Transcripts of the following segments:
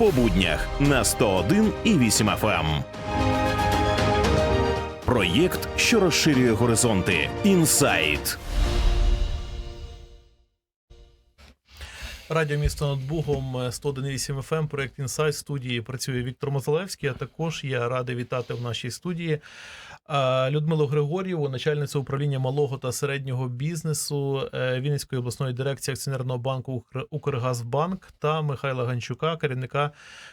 по буднях на 101 і 8 FM. Проєкт, що розширює горизонти. Інсайт. Радіо місто над Бугом 101.8 FM, проект Інсайт студії працює Віктор Мозалевський. А також я радий вітати в нашій студії Людмилу Григорєву, начальницю управління малого та середнього бізнесу е, Вінницької обласної дирекції акціонерного банку Укргазбанк та Михайла Ганчука, керівника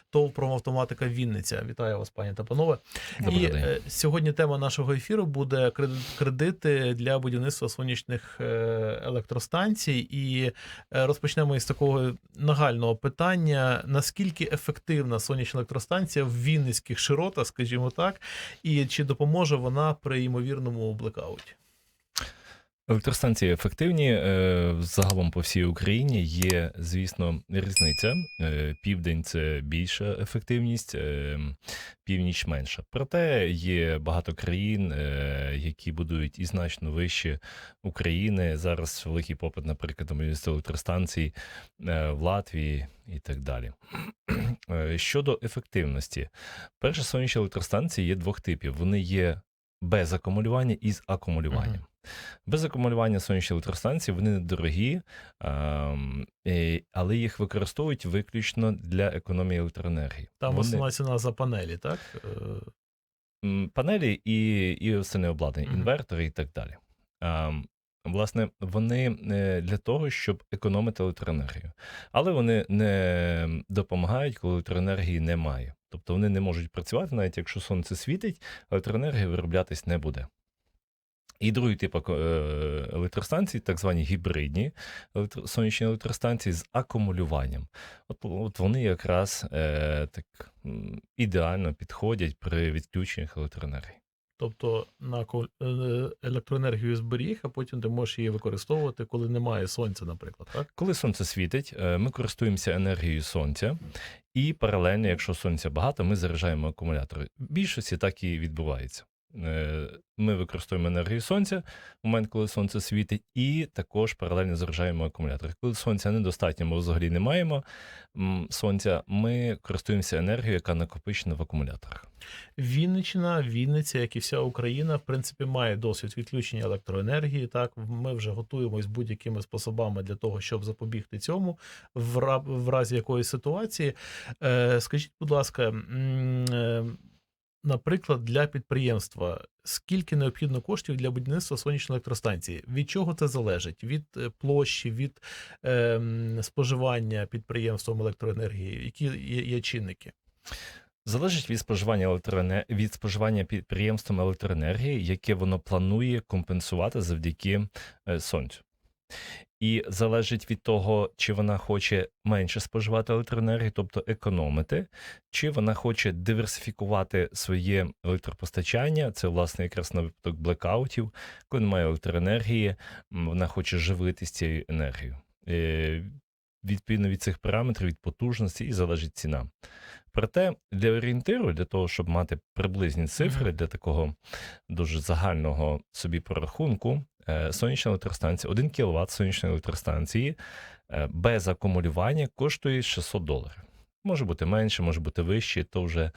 ТОВ «Промавтоматика Вінниця. Вітаю вас, пані та панове. Добрий І день. е, сьогодні тема нашого ефіру буде кредити для будівництва сонячних е, електростанцій. І розпочнемо із такого нагального питання: наскільки ефективна сонячна електростанція в Вінницьких широтах, скажімо так, і чи допоможе вона при ймовірному блекауті? Електростанції ефективні е, загалом по всій Україні. Є, звісно, різниця. Е, Південь це більша ефективність, е, північ менша. Проте є багато країн, які будують і значно вище України. Зараз великий попит, наприклад, на електростанцій в Латвії і так далі. Щодо ефективності, перші сонячні електростанції є двох типів. Вони є без акумулювання і з акумулюванням. Мгм. Без акумулювання сонячні електростанції вони недорогі, ем, але їх використовують виключно для економії електроенергії. Там вони, основна ціна за панелі, так? Е, панелі і, і остальне обладнання, Мгм. інвертори і так далі. Власне, вони е, для того, щоб економити електроенергію. Але вони не допомагають, коли електроенергії немає. Тобто вони не можуть працювати, навіть якщо сонце світить, електроенергія вироблятись не буде. І другий тип е, електростанцій, так звані гібридні сонячні електростанції з акумулюванням. От, от вони якраз е, так ідеально підходять при відключеннях електроенергії. Тобто на е, електроенергію зберіг, а потім ти можеш її використовувати, коли немає сонця, наприклад, так? Коли сонце світить, е, ми користуємося енергією сонця, і паралельно, якщо сонця багато, ми заряджаємо акумулятори. В більшості так і відбувається. Е, Ми використовуємо енергію сонця в момент, коли сонце світить, і також паралельно заряджаємо акумулятори. Коли сонця недостатньо, ми взагалі не маємо сонця, ми користуємося енергією, яка накопичена в акумуляторах. Вінниччина, Вінниця, як і вся Україна, в принципі, має досвід відключення електроенергії. Так, ми вже готуємось будь-якими способами для того, щоб запобігти цьому в, ра- в разі якоїсь ситуації. Е, скажіть, будь ласка, е, наприклад, для підприємства, скільки необхідно коштів для будівництва сонячної електростанції? Від чого це залежить? Від е, площі, від е, споживання підприємством електроенергії? Які є, є чинники? Залежить від споживання електроене... від споживання підприємством електроенергії, яке воно планує компенсувати завдяки е, сонцю. І залежить від того, чи вона хоче менше споживати електроенергії, тобто економити, чи вона хоче диверсифікувати своє електропостачання. Це, власне, якраз на випадок блекаутів, коли немає електроенергії, вона хоче живитись цією енергією. Е, Відповідно від цих параметрів, від потужності і залежить ціна. Проте для орієнтиру, для того, щоб мати приблизні цифри для такого дуже загального собі прорахунку, сонячна електростанція, 1 кВт сонячної електростанції е, без акумулювання коштує 600 доларів. Може бути менше, може бути вище, то вже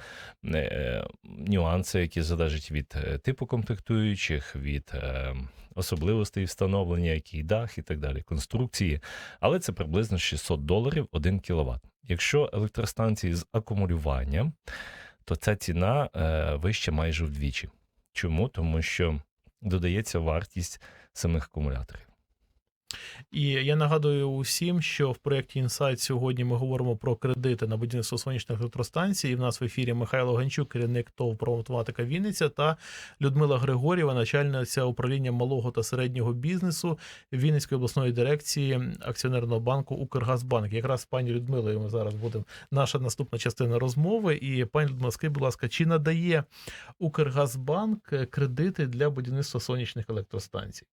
е, нюанси, які залежать від е, типу комплектуючих, від е, особливостей встановлення, який дах і так далі, конструкції. Але це приблизно 600 доларів 1 кВт. Якщо електростанції з акумулюванням, то ця ціна е, вища майже вдвічі. Чому? Тому що додається вартість самих акумуляторів. І я нагадую усім, що в проєкті Insight сьогодні ми говоримо про кредити на будівництво сонячних електростанцій. І в нас в ефірі Михайло Ганчук, керівник ТОВ «Промавтоматика Вінниця та Людмила Григорєва, начальниця управління малого та середнього бізнесу Вінницької обласної дирекції акціонерного банку Укргазбанк. Якраз пані Людмилою ми зараз будемо наша наступна частина розмови. І пані Людмила, скажіть, будь ласка, чи надає Укргазбанк кредити для будівництва сонячних електростанцій?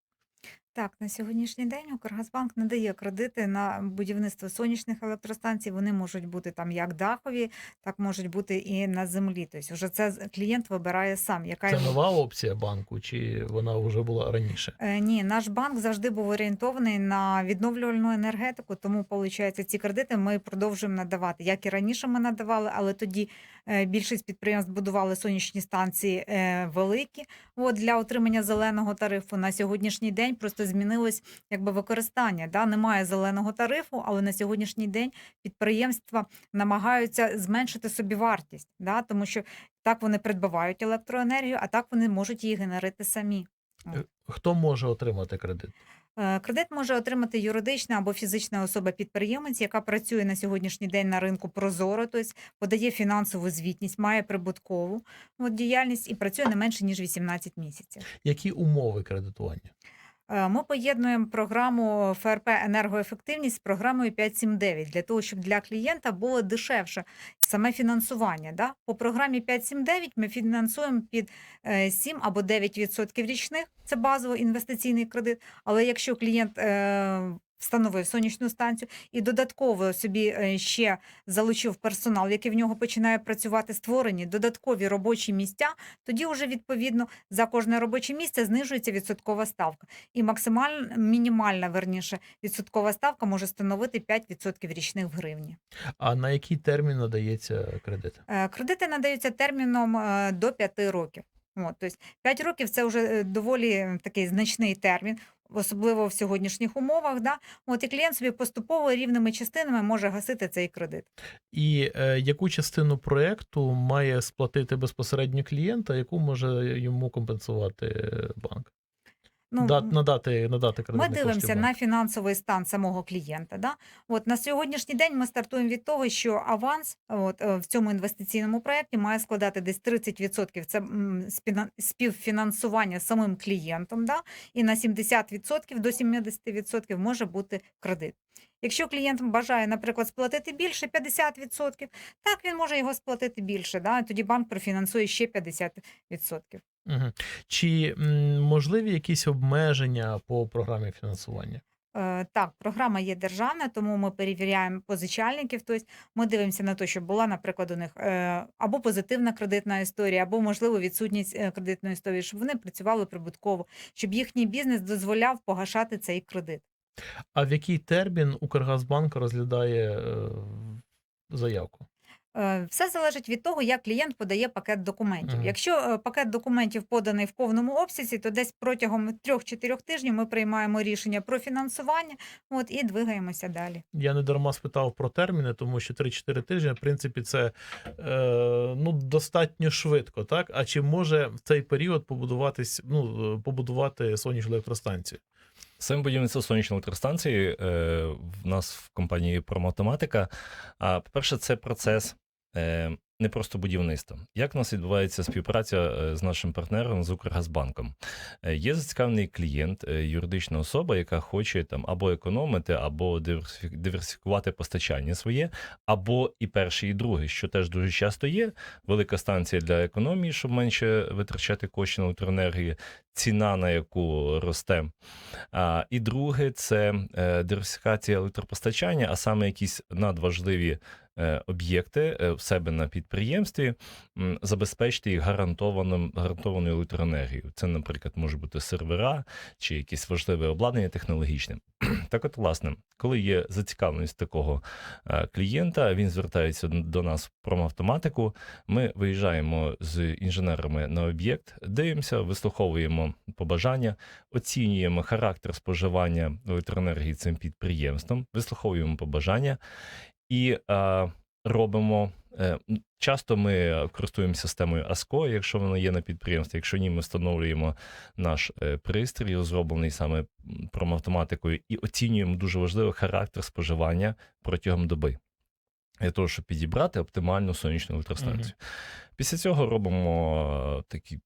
Так, на сьогоднішній день Укргазбанк надає кредити на будівництво сонячних електростанцій. Вони можуть бути там як дахові, так можуть бути і на землі. Тобто, вже це клієнт вибирає сам, яка Це нова опція банку, чи вона вже була раніше? Е, Ні, наш банк завжди був орієнтований на відновлювальну енергетику, тому виходить, ці кредити ми продовжуємо надавати. Як і раніше ми надавали, але тоді більшість підприємств будували сонячні станції е, великі от, для отримання зеленого тарифу. На сьогоднішній день просто змінилось якби використання. Да? Немає зеленого тарифу, але на сьогоднішній день підприємства намагаються зменшити собі вартість, да? тому що так вони придбавають електроенергію, а так вони можуть її генерити самі. Хто може отримати кредит? Е, Кредит може отримати юридична або фізична особа-підприємець, яка працює на сьогоднішній день на ринку Прозоро, тобто подає фінансову звітність, має прибуткову діяльність і працює не менше ніж 18 місяців. Які умови кредитування? Е, Ми поєднуємо програму ФРП енергоефективність з програмою 579 для того, щоб для клієнта було дешевше саме фінансування. Да? По програмі 579 ми фінансуємо під е, 7 або 9% річних. Це базовий інвестиційний кредит. Але якщо клієнт е, встановив сонячну станцію і додатково собі е, ще залучив персонал, який в нього починає працювати, створені додаткові робочі місця, тоді вже відповідно за кожне робоче місце знижується відсоткова ставка. І максимальна мінімальна верніше відсоткова ставка може становити 5% річних в гривні. А на який термін надається кредит? Е, Кредити надаються терміном е, до 5 років. От, тобто 5 років це вже доволі такий значний термін. Особливо в сьогоднішніх умовах, да от і клієнт собі поступово рівними частинами може гасити цей кредит. І е, яку частину проекту має сплатити безпосередньо клієнт, а яку може йому компенсувати е, банк? Ну, Да, надати, надати Ми кредитні кошти дивимося банку. на фінансовий стан самого клієнта. Да? От на сьогоднішній день ми стартуємо від того, що аванс от, е, в цьому інвестиційному проєкті має складати десь 30% це співфінансування самим клієнтом, да? і на 70% до 70% може бути кредит. Якщо клієнт бажає, наприклад, сплатити більше 50%, так він може його сплатити більше. Да? Тоді банк профінансує ще 50%. Угу. Чи м, можливі якісь обмеження по програмі фінансування? Е, Так, програма є державна, тому ми перевіряємо позичальників. Тобто ми дивимося на те, щоб була, наприклад, у них е, або позитивна кредитна історія, або можливо відсутність е, кредитної історії, щоб вони працювали прибутково, щоб їхній бізнес дозволяв погашати цей кредит. А в який термін Укргазбанк розглядає е, заявку? Е, Все залежить від того, як клієнт подає пакет документів. Мгм. Якщо е, пакет документів поданий в повному обсязі, то десь протягом 3-4 тижнів ми приймаємо рішення про фінансування от, і двигаємося далі. Я не дарма спитав про терміни, тому що 3-4 тижні, в принципі, це е, ну, достатньо швидко, так? А чи може в цей період побудуватись, ну, е, побудувати сонячну електростанцію? Саме будівництво сонячної електростанції е, в нас в компанії Проматематика. А по-перше, це процес не просто будівництва. Як у нас відбувається співпраця е, з нашим партнером з Укргазбанком? Е, є зацікавлений клієнт, е, юридична особа, яка хоче там або економити, або диверсифі- диверсифікувати постачання своє, або і перше, і друге, що теж дуже часто є. Велика станція для економії, щоб менше витрачати коштів на електроенергію, ціна на яку росте. А, і друге це е, диверсифікація електропостачання, а саме якісь надважливі е, об'єкти е, в себе на підприємстві, забезпечити їх гарантованим, гарантованою електроенергією. Це, наприклад, може бути сервера чи якесь важливе обладнання технологічне. Так от, власне, коли є зацікавленість такого е, клієнта, він звертається до нас в промавтоматику. Ми виїжджаємо з інженерами на об'єкт, дивимося, вислуховуємо побажання, оцінюємо характер споживання електроенергії цим підприємством, вислуховуємо побажання і е, робимо. е, Часто ми користуємося системою ASCO, якщо вона є на підприємстві. Якщо ні, ми встановлюємо наш е, пристрій, розроблений саме промавтоматикою, і оцінюємо дуже важливо характер споживання протягом доби. Для того, щоб підібрати оптимальну сонячну електростанцію. Після цього робимо е, такий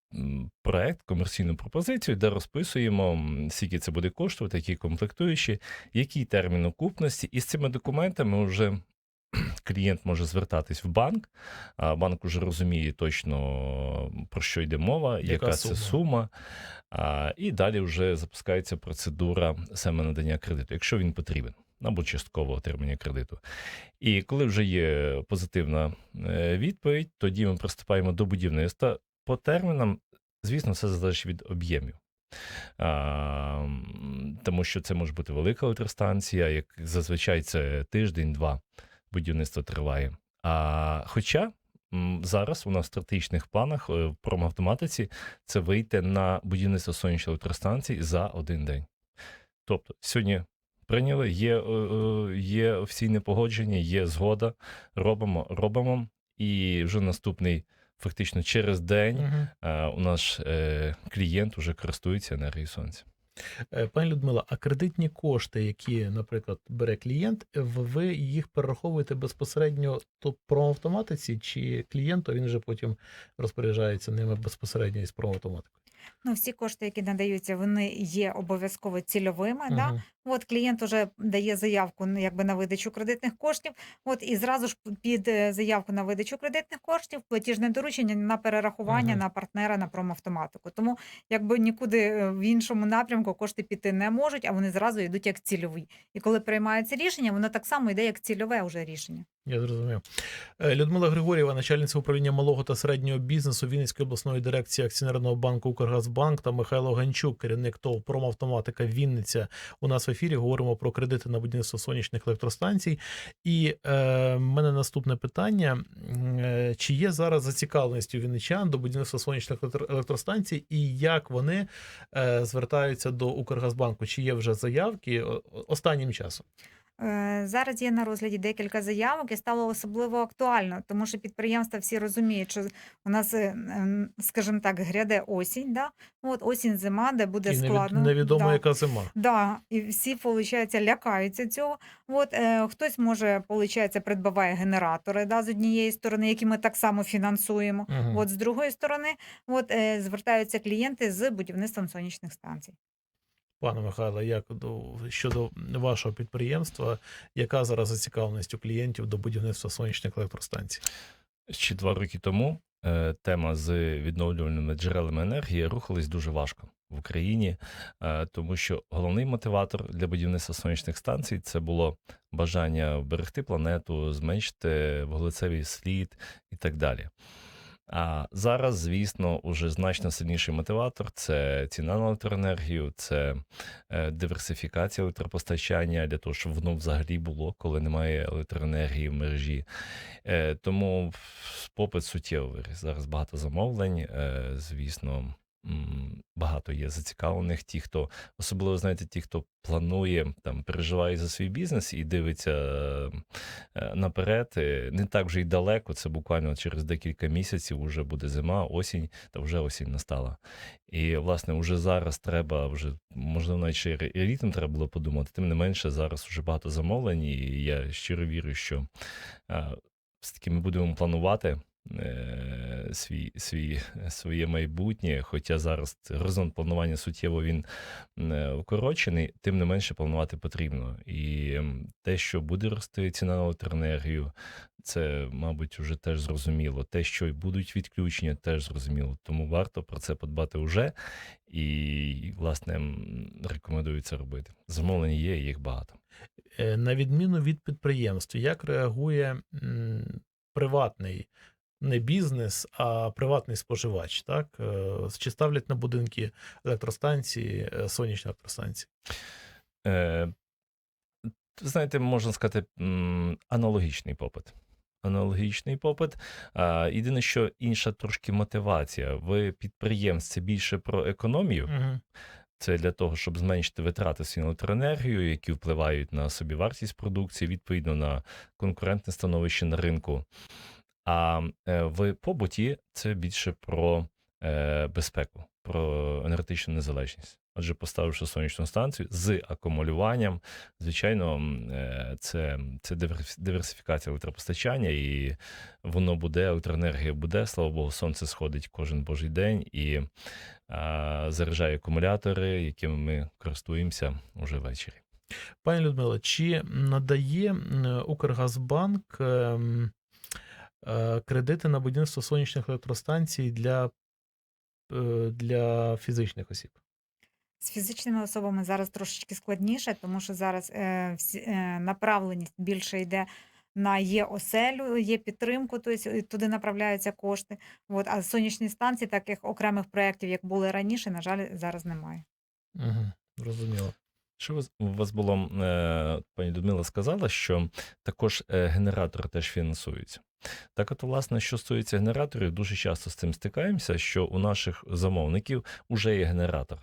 проект, комерційну пропозицію, де розписуємо, скільки це буде коштувати, які комплектуючі, який термін окупності. І з цими документами вже клієнт може звертатись в банк, а банк уже розуміє точно про що йде мова, яка, Яка це сума. сума. А, і далі вже запускається процедура саме надання кредиту, якщо він потрібен, або частково отримання кредиту. І коли вже є позитивна е, відповідь, тоді ми приступаємо до будівництва. По термінам, звісно, все залежить від об'ємів. Тому що це може бути велика електростанція, як зазвичай це тиждень-два будівництво триває. А, хоча зараз у нас в стратегічних планах е, в промавтоматиці це вийти на будівництво сонячної електростанції за один день. Тобто, сьогодні прийняли, є, е, е, є офіційне погодження, є згода, робимо, робимо, і вже наступний, фактично через день, е, у наш клієнт вже користується енергією сонця. Е, Пані Людмила, а кредитні кошти, які, наприклад, бере клієнт, ви їх перераховуєте безпосередньо то промавтоматиці, чи клієнту він вже потім розпоряджається ними безпосередньо із промавтоматикою? Ну, всі кошти, які надаються, вони є обов'язково цільовими. Да? От клієнт вже дає заявку ну, якби на видачу кредитних коштів. От і зразу ж під е, заявку на видачу кредитних коштів платіжне доручення на перерахування Мгм. на партнера на промавтоматику. Тому якби нікуди е, в іншому напрямку кошти піти не можуть, а вони зразу йдуть як цільові. І коли приймається рішення, воно так само йде як цільове вже рішення. Я зрозумів. Е, Людмила Григорєва, начальниця управління малого та середнього бізнесу Вінницької обласної дирекції акціонерного банку Укргазбанк та Михайло Ганчук, керівник ТОВ «Промавтоматика Вінниця. У нас в ефірі говоримо про кредити на будівництво сонячних електростанцій. І е, мене наступне питання: е, чи є зараз зацікавленість у вінничан до будівництва сонячних електро- електростанцій, і як вони е, звертаються до Укргазбанку? Чи є вже заявки останнім часом? Е, Зараз є на розгляді декілька заявок і стало особливо актуально, тому що підприємства всі розуміють, що у нас, е, скажімо так, гряде осінь, да? От осінь, зима, де буде І складно. невідомо, да. яка зима. Да, і всі, виходить, лякаються цього. От е, хтось може, виходить, придбаває генератори да, з однієї сторони, які ми так само фінансуємо. Мгм. От з другої сторони, от е, звертаються клієнти з будівництвом сонячних станцій. Пане Михайле, як до щодо вашого підприємства, яка зараз зацікавленість у клієнтів до будівництва сонячних електростанцій? Ще два роки тому е, тема з відновлювальними джерелами енергії рухалась дуже важко в Україні, е, тому що головний мотиватор для будівництва сонячних станцій це було бажання вберегти планету, зменшити вуглецевий слід і так далі. А зараз, звісно, уже значно сильніший мотиватор це ціна на електроенергію, це е, диверсифікація електропостачання для того, щоб воно взагалі було, коли немає електроенергії в мережі. Е, Тому попит суттєвий. Зараз багато замовлень. е, Звісно, багато є зацікавлених. Ті, хто особливо знаєте, ті, хто планує там, переживає за свій бізнес і дивиться е, наперед. е, Не так вже й далеко. Це буквально через декілька місяців вже буде зима, осінь, та вже осінь настала. І власне вже зараз треба вже можливо навіть ще і літом треба було подумати. Тим не менше, зараз вже багато замовлень, і я щиро вірю, що е, все-таки ми будемо планувати свій, свій, своє майбутнє. Хоча зараз горизонт планування суттєво він е, укорочений, тим не менше планувати потрібно. І те, що буде рости ціна на електроенергію, це, мабуть, вже теж зрозуміло. Те, що будуть відключення, теж зрозуміло. Тому варто про це подбати вже. І, власне, рекомендую це робити. Замовлення є, їх багато. Е, На відміну від підприємств, як реагує приватний не бізнес, а приватний споживач? Так? Е, Чи ставлять на будинки електростанції, е, сонячні електростанції? Е, знаєте, можна сказати, аналогічний попит. Аналогічний попит. Єдине, що інша трошки мотивація. В підприємстві більше про економію. Угу. Це для того, щоб зменшити витрати на електроенергію, які впливають на собівартість продукції, відповідно на конкурентне становище на ринку. А е, в побуті це більше про е, безпеку, про енергетичну незалежність. Отже, поставивши сонячну станцію з акумулюванням, звичайно, е, це, це диверсифікація електропостачання, і воно буде, електроенергія буде. Слава Богу, сонце сходить кожен божий день і а, заряджає акумулятори, якими ми користуємося уже ввечері. Пані Людмила, чи надає Укргазбанк ем, кредити на будівництво сонячних електростанцій для, е, для фізичних осіб? З фізичними особами зараз трошечки складніше, тому що зараз е, е, направленість більше йде на є оселю, є підтримку, тобто туди направляються кошти. От, а сонячні станції, таких окремих проєктів, як були раніше, на жаль, зараз немає. Угу, зрозуміло. Що вас- у вас було, е, пані Людмила сказала, що також е, генератори теж фінансуються. Так от, власне, що стосується генераторів, дуже часто з цим стикаємося, що у наших замовників вже є генератор.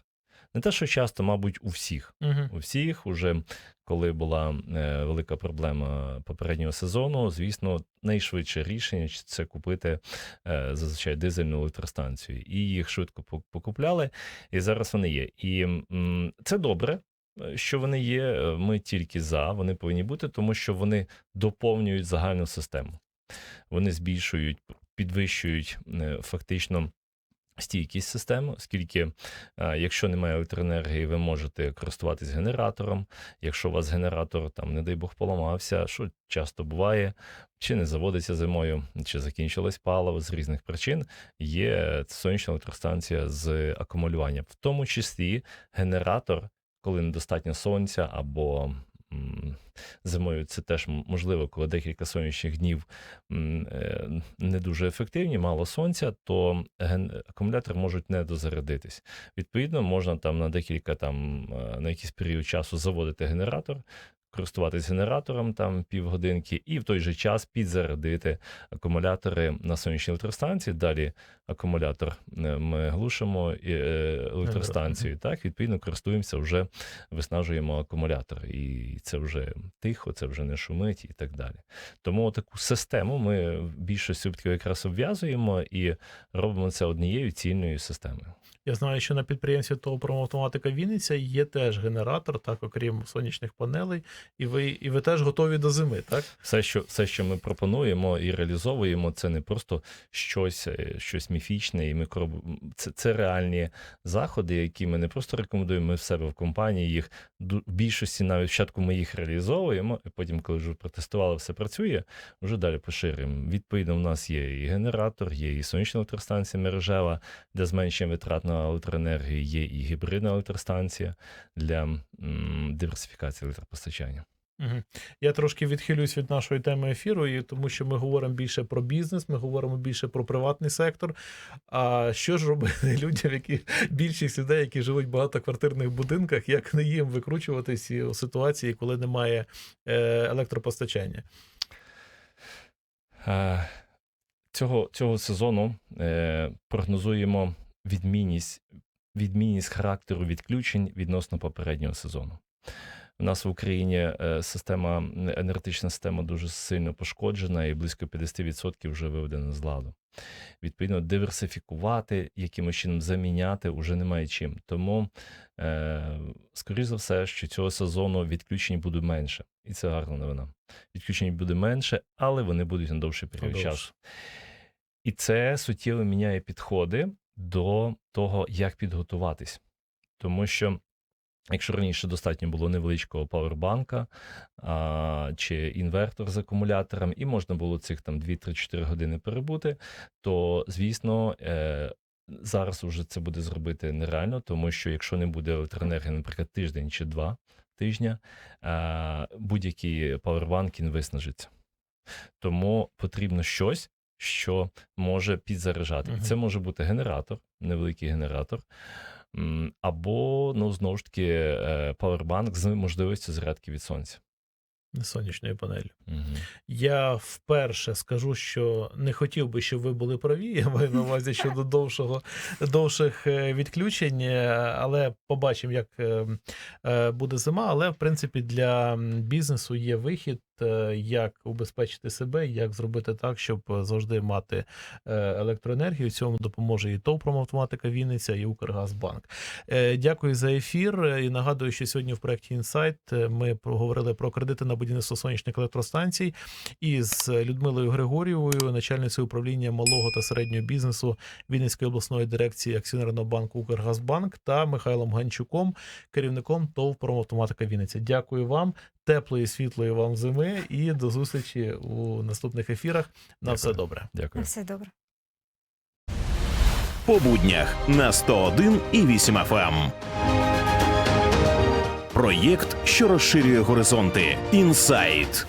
Не те, що часто, мабуть, у всіх. Угу. У всіх, уже коли була е, велика проблема попереднього сезону, звісно, найшвидше рішення це купити е, зазвичай дизельну електростанцію. І їх швидко покупляли, і зараз вони є. І м, це добре. Що вони є, е, ми тільки за, вони повинні бути, тому що вони доповнюють загальну систему. Вони збільшують, підвищують е, фактично стійкість системи, оскільки е, якщо немає електроенергії, ви можете користуватись генератором. Якщо у вас генератор, там, не дай Бог, поламався, що часто буває, чи не заводиться зимою, чи закінчилось паливо з різних причин, є сонячна електростанція з акумулюванням. В тому числі генератор, коли недостатньо сонця або Зимою це теж можливо, коли декілька сонячних днів е, не дуже ефективні, мало сонця, то акумулятори можуть не дозарядитись. Відповідно, можна там на декілька там е, на якийсь період часу заводити генератор, користуватись генератором там півгодинки, і в той же час підзарядити акумулятори на сонячній електростанції. Далі акумулятор е, ми глушимо і, е, електростанцію. Так, відповідно, користуємося вже виснажуємо акумулятор, і це вже тихо, це вже не шумить і так далі. Тому таку систему ми в більшості якраз обв'язуємо і робимо це однією цільною системою. Я знаю, що на підприємстві ТОВ «Промавтоматика Вінниця є теж генератор, так, окрім сонячних панелей, і ви, і ви теж готові до зими, так? Все, що все, що ми пропонуємо і реалізовуємо, це не просто щось, е, щось міфічне, і ми це, це реальні заходи, які ми не просто рекомендуємо. Ми в себе в компанії їх в більшості навіть спочатку ми їх реалізовуємо, і потім, коли вже протестували, все працює, вже далі поширюємо. Відповідно, у нас є і генератор, є і сонячна електростанція мережева для зменшення витрат на електроенергію, є і гібридна електростанція для диверсифікації електропостачання. Угу. Я трошки відхилюсь від нашої теми ефіру, і тому що ми говоримо більше про бізнес, ми говоримо більше про приватний сектор. А що ж робити людям, які більшість людей, які живуть в багатоквартирних будинках, як не їм викручуватись у ситуації, коли немає е, електропостачання? Е, Цього, цього сезону е, прогнозуємо відмінність, відмінність характеру відключень відносно попереднього сезону. У нас в Україні е, система, енергетична система дуже сильно пошкоджена і близько 50% вже виведена з ладу. Відповідно, диверсифікувати, якимось чином заміняти вже немає чим. Тому, е, скоріш за все, що цього сезону відключень буде менше. І це гарна новина. Відключень буде менше, але вони будуть на довший період часу. І це суттєво міняє підходи до того, як підготуватись. Тому що, якщо раніше достатньо було невеличкого павербанка а, чи інвертор з акумулятором, і можна було цих там 2-3-4 години перебути, то звісно. Е, Зараз уже це буде зробити нереально, тому що якщо не буде електроенергії, наприклад, тиждень чи два тижня, будь-який павербанк він виснажиться. Тому потрібно щось, що може підзаряджати. І це може бути генератор, невеликий генератор, або, ну, знову ж таки, е, павербанк з можливістю зарядки від сонця. Сонячної панелі. Угу. Я вперше скажу, що не хотів би, щоб ви були праві. Я маю на увазі щодо довшого довших е, відключень, е, але побачимо, як е, е, буде зима. Але в принципі для бізнесу є вихід. Е, як убезпечити себе, як зробити так, щоб е, завжди мати е, електроенергію. Цьому допоможе і ТОВ «Промавтоматика Вінниця, і Укргазбанк. Дякую за ефір. І нагадую, що сьогодні в проєкті Інсайт ми проговорили про кредити на будівництво сонячних електростанцій із Людмилою Григорєвою, начальницею управління малого та середнього бізнесу Вінницької обласної дирекції акціонерного банку Укргазбанк та Михайлом Ганчуком, керівником ТОВ «Промавтоматика Вінниця. Дякую вам, теплої, світлої вам зими і до зустрічі у наступних ефірах. На все Дякую. добре. На Дякую. все добре. По буднях на 101 і 8 FM. Проєкт, що розширює горизонти. Інсайт.